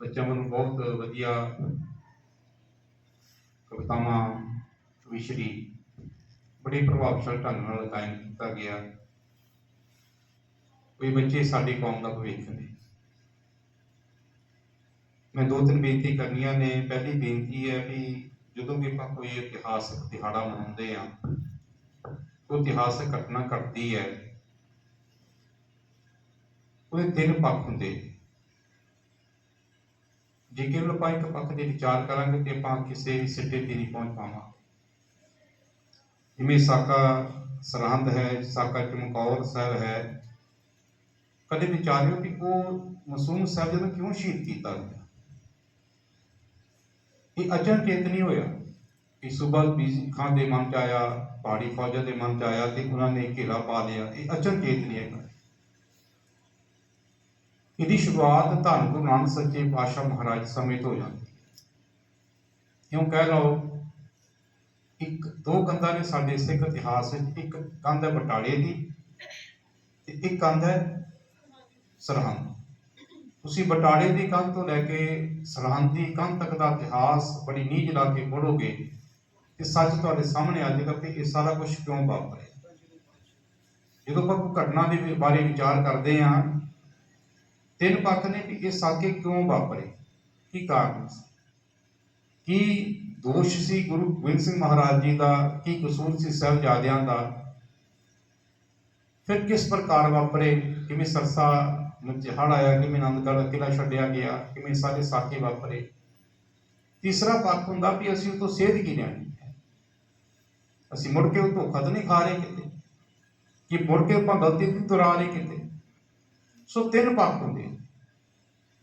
ਬੱਚਿਆਂ ਵੱਲੋਂ ਬਹੁਤ ਵਧੀਆ ਕਵਿਤਾਵਾਂ ਵਿਸ਼ਰੀ ਬੜੀ ਪ੍ਰਭਾਵਸ਼ਾਲੀ ਢੰਗ ਨਾਲ ਕਾਇਮ ਕੀਤਾ ਗਿਆ। ਕੋਈ ਬੱਚੇ ਸਾਡੀ ਕੌਮ ਦਾ ਭਵਿੱਖ ਨੇ। ਮੈਂ ਦੋ ਤਿੰਨ ਬੇਨਤੀ ਕਰਨੀਆਂ ਨੇ। ਪਹਿਲੀ ਬੇਨਤੀ ਹੈ ਵੀ ਜਦੋਂ ਵੀ ਆਪਾਂ ਕੋਈ ਇਤਿਹਾਸਕ ਦਿਹਾੜਾ ਮਨਾਉਂਦੇ ਆ ਕੋਈ ਇਤਿਹਾਸਕ ਘਟਨਾ ਘਟਦੀ ਹੈ, ਉਹਦੇ ਤਿੰਨ ਪੱਖ ਹੁੰਦੇ। ਨੇ। ਜੇ ਕੇਵਲ ਆਪਾਂ ਇੱਕ ਪੱਖ 'ਤੇ ਵਿਚਾਰ ਕਰਾਂਗੇ ਤੇ ਆਪਾਂ ਕਿਸੇ ਵੀ ਸਿੱਟੇ ਤੇ ਨਹੀਂ ਪਹੁੰਚ ਪਾਵਾਂਗੇ। ਜਿਵੇਂ ਸਾਕਾ ਸਰਹੰਦ ਹੈ, ਸਾਕਾ ਚਮਕੌਰ ਸਾਹਿਬ ਹੈ, ਕਦੇ ਵਿਚਾਰਿਓ ਕਿ ਉਹ ਮਾਸੂਮ ਸਾਹਿਬ ਨੂੰ ਕਿਉਂ ਸ਼ਹੀਦ ਕੀਤਾ ਗਿਆ? ਇਹ ਅਚਨਚੇਤ ਨਹੀਂ ਹੋਇਆ ਕਿ ਸੁਬਾ ਬੀਜੀ ਖਾਨ ਦੇ ਮਨ ਚ ਆਇਆ, ਪਹਾੜੀ ਫੌਜਾਂ ਦੇ ਮਨ ਚ ਆਇਆ ਤੇ ਉਹਨਾਂ ਨੇ ਘੇਰਾ ਪਾ ਲਿਆ। ਇਹ ਅਚਨਚੇਤ ਨਹੀਂ ਹੈ ਇਹਦੀ ਸ਼ੁਰੂਆਤ ਧੰਨ ਗੁਰੂ ਨਾਨਕ ਸੱਚੇ ਪਾਤਸ਼ਾਹ ਮਹਾਰਾਜ ਸਮੇਂ ਤੋਂ ਹੋ ਜਾਂਦੀ ਹੈ। ਕਿਉਂ ਕਹਿ ਲਓ, ਇੱਕ, ਦੋ ਕੰਧਾਂ ਨੇ ਸਾਡੇ ਸਿੱਖ ਇਤਿਹਾਸ ਵਿੱਚ, ਇੱਕ ਕੰਧ ਹੈ ਬਟਾਲੇ ਦੀ ਤੇ ਇੱਕ ਕੰਧ ਹੈ ਸਰਹੰਦ ਤੁਸੀਂ ਬਟਾਲੇ ਦੀ ਕੰਧ ਤੋਂ ਲੈ ਕੇ ਸਰਹੰਦ ਦੀ ਕੰਧ ਤੱਕ ਦਾ ਇਤਿਹਾਸ ਬੜੀ ਨੀਝ ਲਾ ਕੇ ਪੜ੍ਹੋਗੇ ਤੇ ਸੱਚ ਤੁਹਾਡੇ ਸਾਹਮਣੇ ਆ ਜਾਏਗਾ ਕਿ ਇਹ ਸਾਰਾ ਕੁਝ ਕਿਉਂ ਵਾਪਰਿਆ ਜਦੋਂ ਆਪਾਂ ਘਟਨਾ ਦੇ ਬਾਰੇ ਵਿਚਾਰ ਕਰਦੇ ਹਾਂ ਤਿੰਨ ਪੱਖ ਨੇ ਕਿ ਇਹ ਸਾਕੇ ਕਿਉਂ ਵਾਪਰੇ? ਕੀ ਕਾਰਨ ਸੀ ਕੀ ਦੋਸ਼ ਸੀ ਗੁਰੂ ਗੋਬਿੰਦ ਸਿੰਘ ਮਹਾਰਾਜ ਜੀ ਦਾ? ਕੀ ਕਸੂਰ ਸੀ ਸਾਹਿਬਜ਼ਾਦਿਆਂ ਦਾ? ਫਿਰ ਕਿਸ ਪ੍ਰਕਾਰ ਵਾਪਰੇ? ਕਿਵੇਂ ਸਰਸਾ ਨੂੰ ਹੜ੍ਹ ਆਇਆ? ਕਿਵੇਂ ਆਨੰਦਗੜ੍ਹ ਕਿਲਾ ਛੱਡਿਆ ਗਿਆ? ਕਿਵੇਂ ਸਾਰੇ ਸਾਕੇ ਵਾਪਰੇ? ਤੀਸਰਾ ਪੱਖ ਹੁੰਦਾ ਵੀ ਅਸੀਂ ਉਹ ਤੋਂ ਸੇਧ ਕੀ ਲੈਣੀ ਹੈ? ਅਸੀਂ ਮੁੜ ਕੇ ਉਹ ਧੋਖਾ ਤਾਂ ਨਹੀਂ ਖਾ ਰਹੇ ਕਿਤੇ। ਕਿ ਮੁੜ ਕੇ ਆਪਾਂ ਗਲਤੀ ਤੋਂ ਤੁਰਾ ਰਹੇ ਕਿਤੇ? ਸੋ ਤਿੰਨ ਪੱਖ ਹੁੰਦੇ ਨੇ।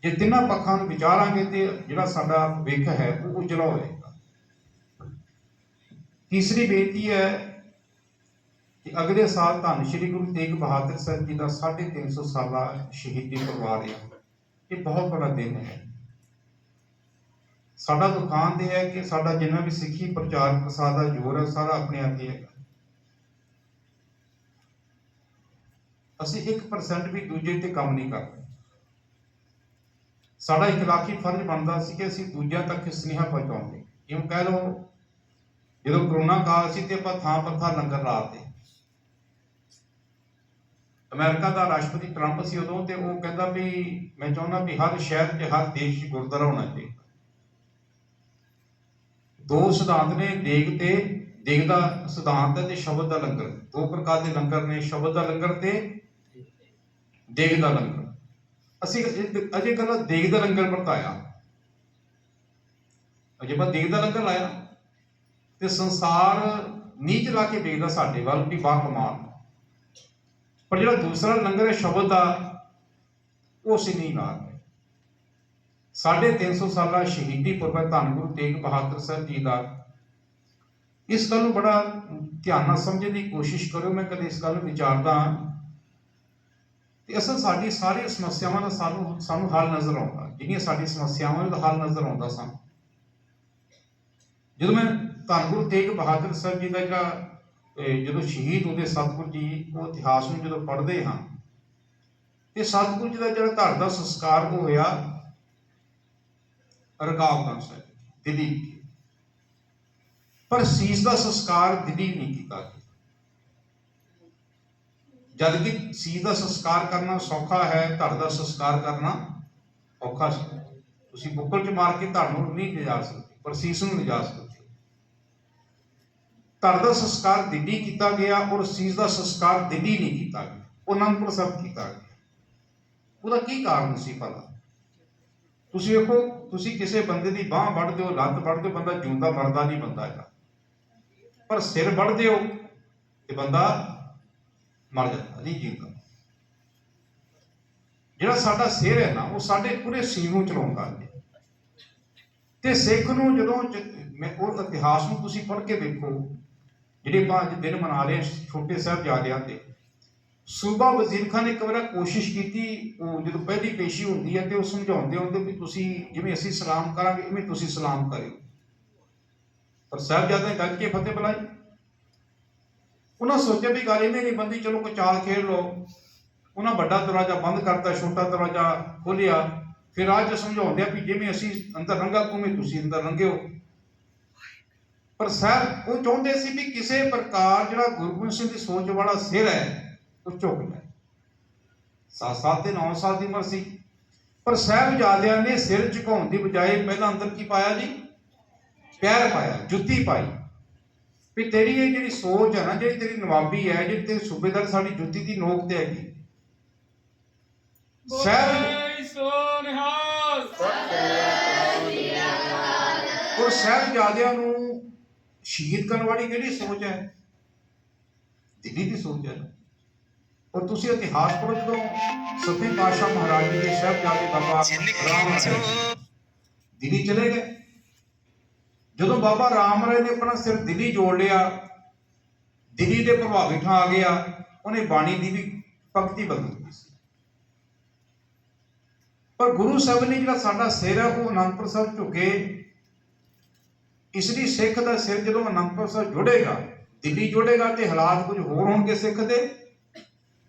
ਜੇ ਤਿੰਨਾਂ ਪੱਖਾਂ ਨੂੰ ਵਿਚਾਰਾਂਗੇ ਤੇ ਜਿਹੜਾ ਸਾਡਾ ਵਿਖ ਹੈ, ਉਹ ਉਜਲਾ ਹੋਏਗਾ ਤੀਸਰੀ ਬੇਨਤੀ ਹੈ ਕਿ ਅਗਲੇ ਸਾਲ ਧੰਨ ਸ਼੍ਰੀ ਗੁਰੂ ਤੇਗ ਬਹਾਦਰ ਸਾਹਿਬ ਜੀ ਦਾ 350 ਸਾਲਾ ਸ਼ਹੀਦੀ ਪਰਿਵਾਰ ਹੈ। ਇਹ ਬਹੁਤ ਬੜਾ ਦਿਨ ਹੈ। ਸਾਡਾ ਦੁਖਾਂਤ ਦੇ ਹੈ ਕਿ ਸਾਡਾ ਜਿੰਨਾ ਵੀ ਸਿੱਖੀ ਪ੍ਰਚਾਰ ਪ੍ਰਸਾਰ ਦਾ ਜ਼ੋਰ ਹੈ ਸਾਰਾ ਆਪਣੇ ਆਪ ਹੀ ਹੈਗਾ। ਅਸੀਂ 1% ਵੀ ਦੂਜੇ ਤੇ ਕੰਮ ਨਹੀਂ ਕਰਦੇ। ਸਾਡਾ ਇਖਲਾਕੀ ਫਰਜ਼ ਬਣਦਾ ਸੀ ਕਿ ਅਸੀਂ ਦੂਜਿਆਂ ਤੱਕ ਸੁਨੇਹਾ ਪਹੁੰਚਾਉਂਦੇ। ਇਉਂ ਕਹਿ ਲਓ, ਜਦੋਂ ਕਰੋਨਾ ਕਾਲ ਸੀ ਤੇ ਆਪਾਂ ਥਾਂ ਪਰ ਲੰਗਰ ਲਾਤੇ ਅਮਰੀਕਾ ਦਾ ਰਾਸ਼ਟਰਪਤੀ ਟਰੰਪ ਸੀ ਉਦੋਂ ਤੇ ਉਹ ਕਹਿੰਦਾ ਵੀ, ਮੈਂ ਚਾਹੁੰਦਾ ਵੀ ਹਰ ਸ਼ਹਿਰ 'ਚ ਹਰ ਦੇਸ਼ 'ਚ ਗੁਰਦੁਆਰਾ ਹੋਣਾ ਚਾਹੀਦਾ। ਦੋ ਸਿਧਾਂਤ ਨੇ, ਦੇਗ ਤੇ, ਦੇਗ ਦਾ ਸਿਧਾਂਤ ਤੇ ਸ਼ਬਦ ਦਾ ਲੰਗਰ। ਦੋ ਪ੍ਰਕਾਰ ਦੇ ਲੰਗਰ ਨੇ, ਸ਼ਬਦ ਦਾ ਲੰਗਰ ਤੇ ਦੇਗ ਦਾ ਲੰਗਰ। ਅਸੀਂ ਅਜੇ ਕੱਲ ਦੇਗ ਦਾ ਲੰਗਰ ਵਰਤਾਇਆ। ਅਜੇ ਬਾ ਦੇਗ ਦਾ ਲੰਗਰ ਲਾਇਆ। ਤੇ ਸੰਸਾਰ ਨੀਚ ਲਾ ਕੇ ਵੇਖਦਾ ਸਾਡੇ ਵੱਲ ਵੀ ਬਾ ਕਮਾਲ ਪਰ ਜਿਹੜਾ ਦੂਸਰਾ ਲੰਗਰ ਹੈ ਸ਼ਬਦ ਦਾ, ਉਹ ਅਸੀਂ ਨਹੀਂ ਲਾ ਰਹੇ। ਸਾਢੇ 300 ਸਾਲਾ ਸ਼ਹੀਦੀ ਪੁਰਬ ਹੈ ਧੰਨ ਗੁਰੂ ਤੇਗ ਬਹਾਦਰ ਸਾਹਿਬ ਜੀ ਦਾ। ਇਸ ਗੱਲ ਨੂੰ ਬੜਾ ਧਿਆਨ ਨਾਲ ਸਮਝਣ ਦੀ ਕੋਸ਼ਿਸ਼ ਕਰੋ ਮੈਂ ਕਦੇ ਇਸ ਗੱਲ ਨੂੰ ਵਿਚਾਰਦਾ ਹਾਂ ਤੇ ਅਸਲ ਸਾਡੀ ਸਾਰੀਆਂ ਸਮੱਸਿਆਵਾਂ ਦਾ ਸਾਨੂੰ ਸਾਨੂੰ ਹੱਲ ਨਜ਼ਰ ਆਉਂਦਾ। ਜਿਹੜੀਆਂ ਸਾਡੀ ਸਮੱਸਿਆਵਾਂ ਦਾ ਹੱਲ ਨਜ਼ਰ ਆਉਂਦਾ ਸਾਨੂੰ। ਜਦੋਂ ਮੈਂ ਧੰਨ ਗੁਰੂ ਤੇਗ ਬਹਾਦਰ ਸਾਹਿਬ ਜੀ ਦਾ ਜਿਹੜਾ ਜਦੋਂ ਸ਼ਹੀਦ ਹੁੰਦੇ ਸਤਿਗੁਰੂ ਜੀ, ਉਹ ਇਤਿਹਾਸ ਨੂੰ ਜਦੋਂ ਪੜ੍ਹਦੇ ਹਾਂ, ਤੇ ਸਤਿਗੁਰੂ ਜੀ ਦਾ ਜਿਹੜਾ ਘਰ ਦਾ ਸੰਸਕਾਰ ਉਹ ਹੋਇਆ ਰਕਾਬਗੰਜ ਸਾਹਿਬ, ਦਿੱਲੀ ਪਰ ਸੀਸ ਦਾ ਸੰਸਕਾਰ ਦਿੱਲੀ ਨਹੀਂ ਕੀਤਾ ਜਦ ਕਿ ਸੀਸ ਦਾ ਸੰਸਕਾਰ ਕਰਨਾ ਸੌਖਾ ਹੈ, ਧੜ ਦਾ ਸੰਸਕਾਰ ਕਰਨਾ ਔਖਾ ਸੀ। ਤੁਸੀਂ ਬੁੱਕਲ ਚ ਮਾਰ ਕੇ ਧੜ ਨੂੰ ਨਹੀਂ ਲਿਜਾ ਸਕਦੇ, ਪਰ ਸੀਸ ਨੂੰ ਲਿਜਾ ਸਕਦੇ ਧੜ ਦਾ ਸੰਸਕਾਰ ਦਿੱਲੀ ਕੀਤਾ ਗਿਆ ਔਰ ਸੀਸ ਦਾ ਸੰਸਕਾਰ ਦਿੱਲੀ ਨਹੀਂ ਕੀਤਾ ਗਿਆ ਉਹ ਅਨੰਦਪੁਰ ਸਾਹਿਬ ਕੀਤਾ ਗਿਆ। ਉਹਦਾ ਕੀ ਕਾਰਨ ਸੀ ਭਲਾ? ਤੁਸੀਂ ਵੇਖੋ, ਤੁਸੀਂ ਕਿਸੇ ਬੰਦੇ ਦੀ ਬਾਹ ਵੱਢਦੇ ਹੋ, ਲੱਤ ਵੱਢਦੇ ਹੋ, ਬੰਦਾ ਜਿਉਂਦਾ ਮਰਦਾ ਨਹੀਂ, ਬੰਦਾ ਹੈਗਾ। ਪਰ ਸਿਰ ਵੱਢਦੇ ਹੋ ਤੇ ਬੰਦਾ ਮਰ ਜਾਂਦਾ, ਨਹੀਂ ਜਿਉਂਦਾ। ਜਿਹੜਾ ਸਾਡਾ ਸਿਰ ਹੈ ਨਾ, ਉਹ ਸਾਡੇ ਪੂਰੇ ਸੀਰ ਨੂੰ ਚਲਾਉਂਦਾ ਹੈ। ਤੇ ਸਿੱਖ ਨੂੰ ਜਦੋਂ ਮੈਂ ਉਹ ਇਤਿਹਾਸ ਨੂੰ ਤੁਸੀਂ ਪੜ੍ਹ ਕੇ ਵੇਖੋ, ਜਿਹੜੇ ਆਪਾਂ ਦਿਨ ਮਨਾ ਰਹੇ ਹਾਂ, ਛੋਟੇ ਸਾਹਿਬਜ਼ਾਦਿਆਂ ਤੇ, ਸੂਬਾ ਵਜ਼ੀਰ ਖਾਨ ਨੇ ਇੱਕ ਵਾਰ ਕੋਸ਼ਿਸ਼ ਕੀਤੀ, ਉਹ ਜਦੋਂ ਪਹਿਲੀ ਪੇਸ਼ੀ ਹੁੰਦੀ ਹੈ ਤੇ ਉਹ ਸਮਝਾਉਂਦੇ ਹੁੰਦੇ ਵੀ ਤੁਸੀਂ ਜਿਵੇਂ ਅਸੀਂ ਸਲਾਮ ਕਰਾਂਗੇ, ਇਵੇਂ ਤੁਸੀਂ ਸਲਾਮ ਕਰਿਓ। ਪਰ ਸਾਹਿਬਜ਼ਾਦੇ ਨੇ ਗੱਜ ਕੇ ਫਤਿਹ ਬੁਲਾਈ। ਉਹਨਾਂ ਸੋਚਿਆ ਵੀ ਗੱਲ ਇਹਨੇ ਨਹੀਂ ਬੰਦੀ, ਚਲੋ ਕੋਈ ਚਾਲ ਖੇਡ ਲਓ। ਉਹਨਾਂ ਵੱਡਾ ਦਰਵਾਜ਼ਾ ਬੰਦ ਕਰਤਾ, ਛੋਟਾ ਦਰਵਾਜ਼ਾ ਖੋਲਿਆ ਫਿਰ ਅੱਜ ਸਮਝਾਉਂਦੇ ਆ ਵੀ ਜਿਵੇਂ ਅਸੀਂ ਅੰਦਰ ਰੰਗਾ ਉਵੇਂ ਤੁਸੀਂ ਅੰਦਰ ਰੰਗਿਓ। ਪਰ ਸਾਹਿਬ ਉਹ ਚਾਹੁੰਦੇ ਸੀ ਵੀ ਕਿਸੇ ਪ੍ਰਕਾਰ ਜਿਹੜਾ ਗੁਰੂ ਗੋਬਿੰਦ ਸਿੰਘ ਦੀ ਸੋਚ ਵਾਲਾ ਸਿਰ ਹੈ, ਉਹ ਝੁਕ ਜਾਏ। ਸੱਤ ਸਾਲ ਤੇ 9 ਸਾਲ ਦੀ ਉਮਰ ਸੀ। ਪਰ ਸਾਹਿਬਜ਼ਾਦਿਆਂ ਨੇ ਸਿਰ ਝੁਕਾਉਣ ਦੀ ਬਜਾਏ ਪਹਿਲਾਂ ਅੰਦਰ ਕੀ ਪਾਇਆ ਜੀ? ਪੈਰ ਪਾਇਆ, ਜੁੱਤੀ ਪਾਈ। ਵੀ ਤੇਰੀ ਇਹ ਜਿਹੜੀ ਸੋਚ ਹੈ ਨਾ ਜਿਹੜੀ ਤੇਰੀ ਨਵਾਬੀ ਹੈ ਜਿਹੜੀ ਤੇਰੀ ਸੂਬੇਦਾਰ ਸਾਡੀ ਜੁੱਤੀ ਦੀ ਨੋਕ ਤੇ ਹੈਗੀ। ਸਾਹਿਬ ਸਾਹਿਬਜ਼ਾਦਿਆਂ ਨੂੰ ਸ਼ਹੀਦ ਕਰਨ ਵਾਲੀ ਕਿਹੜੀ ਸੋਚ ਹੈ? ਦਿੱਲੀ ਦੀ ਸੋਚ ਹੈ। ਔਰ ਤੁਸੀਂ ਇਤਿਹਾਸ ਪੜ੍ਹੋ ਜਦੋਂ ਸਤਿ ਪਾਤਸ਼ਾਹ ਮਹਾਰਾਜ ਜੀ ਦੇ ਸਾਹਿਬਜ਼ਾਦੇ ਬਾਬਾ ਰਾਮ ਦਿੱਲੀ ਚਲੇ ਗਏ। ਜਦੋਂ ਬਾਬਾ ਰਾਮ ਰਾਏ ਨੇ ਆਪਣਾ ਸਿਰ ਦਿੱਲੀ ਜੋੜ ਲਿਆ, ਦਿੱਲੀ ਦੇ ਪ੍ਰਭਾਵਿਤ ਆ ਗਿਆ, ਉਹਨੇ ਬਾਣੀ ਦੀ ਵੀ ਭਗਤੀ ਬਦਲ ਦਿੱਤੀ ਸੀ। ਪਰ ਗੁਰੂ ਸਾਹਿਬ ਨੇ ਜਿਹੜਾ ਸਾਡਾ ਸਿਰ ਹੈ ਉਹ ਅਨੰਦਪੁਰ ਸਾਹਿਬ ਝੁਕੇ। ਇਸ ਲਈ ਸਿੱਖ ਦਾ ਸਿਰ ਜਦੋਂ ਅਨੰਦਪੁਰ ਸਾਹਿਬ ਜੁੜੇਗਾ, ਦਿੱਲੀ ਜੁੜੇਗਾ ਤੇ ਹਾਲਾਤ ਕੁਝ ਹੋਰ ਹੋਣਗੇ ਸਿੱਖ ਦੇ।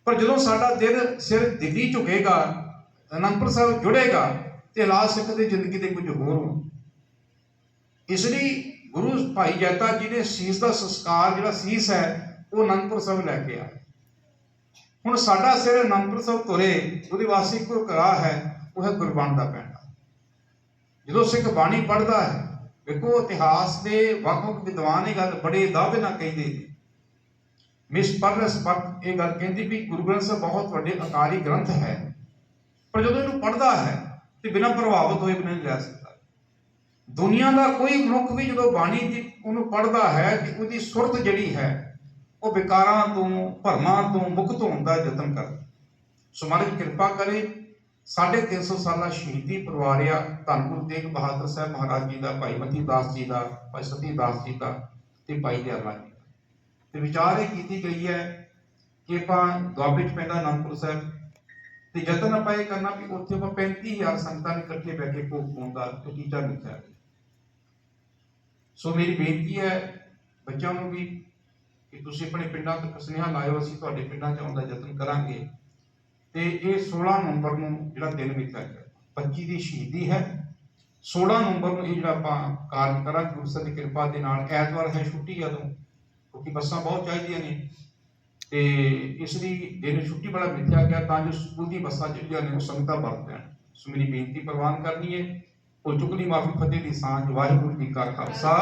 ਪਰ ਜਦੋਂ ਸਾਡਾ ਦਿਲ ਸਿਰ ਦਿੱਲੀ ਝੁਕੇਗਾ, ਅਨੰਦਪੁਰ ਸਾਹਿਬ ਜੁੜੇਗਾ ਤੇ ਹਾਲਾਤ ਸਿੱਖ ਦੀ ਜ਼ਿੰਦਗੀ ਦੇ ਕੁਝ ਹੋਰ ਹੋਣਗੇ। ਇਸ ਲਈ ਗੁਰੂ ਭਾਈ ਜੈਤਾ ਜੀ ਨੇ ਸੀਸ ਦਾ ਸੰਸਕਾਰ ਜਿਹੜਾ ਸੀਸ ਹੈ, ਉਹ ਅਨੰਦਪੁਰ ਸਾਹਿਬ ਲੈ ਕੇ ਆਏ ਹੁਣ ਸਾਡਾ ਸਿਰ ਅਨੰਦਪੁਰ ਸਾਹਿਬ ਤੁਰੇ ਉਹਦੇ ਵਾਸੀ ਇੱਕੋ ਹੈ, ਉਹ ਹੈ ਗੁਰਬਾਣੀ ਦਾ ਪੈਂਡਾ। ਜਦੋਂ ਸਿੱਖ ਬਾਣੀ ਪੜ੍ਹਦਾ ਹੈ, ਵੇਖੋ ਇਤਿਹਾਸ ਦੇ ਵੱਖ-ਵੱਖ ਵਿਦਵਾਨ ਇਹ ਗੱਲ ਬੜੇ ਦਾਅਵੇ ਨਾਲ ਕਹਿੰਦੇ ਨੇ। ਮਿਸ ਪਰਸ ਪੱਕ ਇਹ ਗੱਲ ਕਹਿੰਦੀ ਵੀ ਗੁਰੂ ਗ੍ਰੰਥ ਸਾਹਿਬ ਬਹੁਤ ਵੱਡੇ ਅਕਾਲੀ ਗ੍ਰੰਥ ਹੈ। ਪਰ ਜਦੋਂ ਇਹਨੂੰ ਪੜ੍ਹਦਾ ਹੈ, ਤੇ ਬਿਨਾਂ ਪ੍ਰਭਾਵਿਤ ਹੋਏ ਬਿਨਾਂ ਨਹੀਂ ਰਹਿ ਸਕਦਾ। ਦੁਨੀਆ ਦਾ ਕੋਈ ਮਨੁੱਖ ਵੀ ਜਦੋਂ ਬਾਣੀ ਦੀ ਉਹਨੂੰ ਪੜ੍ਹਦਾ ਹੈ ਕਿ ਉਹਦੀ ਸੁਰਤ ਜਿਹੜੀ ਹੈ, ਉਹ ਵਿਕਾਰਾਂ ਤੋਂ, ਭਰਮਾਂ ਤੋਂ ਮੁਕਤ ਹੋਣ ਦਾ ਯਤਨ ਕਰਦਾ ਸੋ ਮਹਾਰਾਜ ਕਿਰਪਾ ਕਰੇ, ਸਾਢੇ 300 ਸਾਲਾ ਸ਼ਹੀਦੀ ਪਰਵਾਰਿਆ ਧੰਨ ਗੁਰੂ ਤੇਗ ਬਹਾਦਰ ਸਾਹਿਬ ਮਹਾਰਾਜ ਜੀ ਦਾ, ਭਾਈ ਮਤੀ ਦਾਸ ਜੀ ਦਾ, ਭਾਈ ਸਤੀ ਦਾਸ ਜੀ ਦਾ ਤੇ ਭਾਈ ਦਿਆਲਾ ਜੀ ਦਾ। ਤੇ ਵਿਚਾਰ ਇਹ ਕੀਤੀ ਗਈ ਹੈ ਕਿ ਆਪਾਂ ਦੁਆਬੇ ਚ ਪੈਂਦਾ ਅਨੰਦਪੁਰ ਸਾਹਿਬ ਤੇ ਯਤਨ ਆਪਾਂ ਇਹ ਕਰਨਾ ਵੀ ਉੱਥੇ ਆਪਾਂ 35000 ਸੰਗਤਾਂ ਨੇ ਇਕੱਠੇ ਬੈ ਕੇ ਭੋਗ ਪਾਉਂਦਾ ਟੀਚਾ ਲਿਖਿਆ ਹੈ ਸੋ ਮੇਰੀ ਬੇਨਤੀ ਹੈ ਬੱਚਿਆਂ ਨੂੰ ਵੀ ਕਿ ਤੁਸੀਂ ਆਪਣੇ ਪਿੰਡਾਂ ਤੱਕ ਸੁਨੇਹਾ ਲਾਇਓ, ਅਸੀਂ ਤੁਹਾਡੇ ਪਿੰਡਾਂ 'ਚ ਆਉਣ ਦਾ ਯਤਨ ਕਰਾਂਗੇ। ਤੇ ਇਹ 16 ਨਵੰਬਰ ਨੂੰ ਜਿਹੜਾ ਦਿਨ ਮਿੱਥਿਆ ਗਿਆ 25 ਦੀ ਸ਼ਹੀਦੀ ਹੈ। 16 ਨਵੰਬਰ ਨੂੰ ਇਹ ਜਿਹੜਾ ਆਪਾਂ ਕਾਰਜ ਕਰਾਂਗੇ, ਗੁਰੂ ਸਾਹਿਬ ਦੀ ਕਿਰਪਾ ਦੇ ਨਾਲ ਐਤਵਾਰ ਹੈ ਛੁੱਟੀ ਜਦੋਂ, ਕਿਉਂਕਿ ਬੱਸਾਂ ਬਹੁਤ ਚਾਹੀਦੀਆਂ ਨੇ। ਤੇ ਇਸ ਲਈ ਦਿਨ ਛੁੱਟੀ ਵਾਲਾ ਮਿੱਥਿਆ ਗਿਆ ਤਾਂ ਜੋ ਸਕੂਲ ਦੀ ਬੱਸਾਂ ਜਿਹੜੀਆਂ ਨੇ ਉਹ ਸੰਗਤਾਂ ਵਰਤ ਲੈਣ ਸੋ ਮੇਰੀ ਬੇਨਤੀ ਪ੍ਰਵਾਨ ਕਰਨੀ ਹੈ। ਉਹ ਚੁਕਲੀ ਮਾਫੀ ਫਤਿਹ ਦੀ ਸਾਂਝ ਵਾਹਿਗੁਰੂ ਜੀ ਕਾ ਖਾਲਸਾ।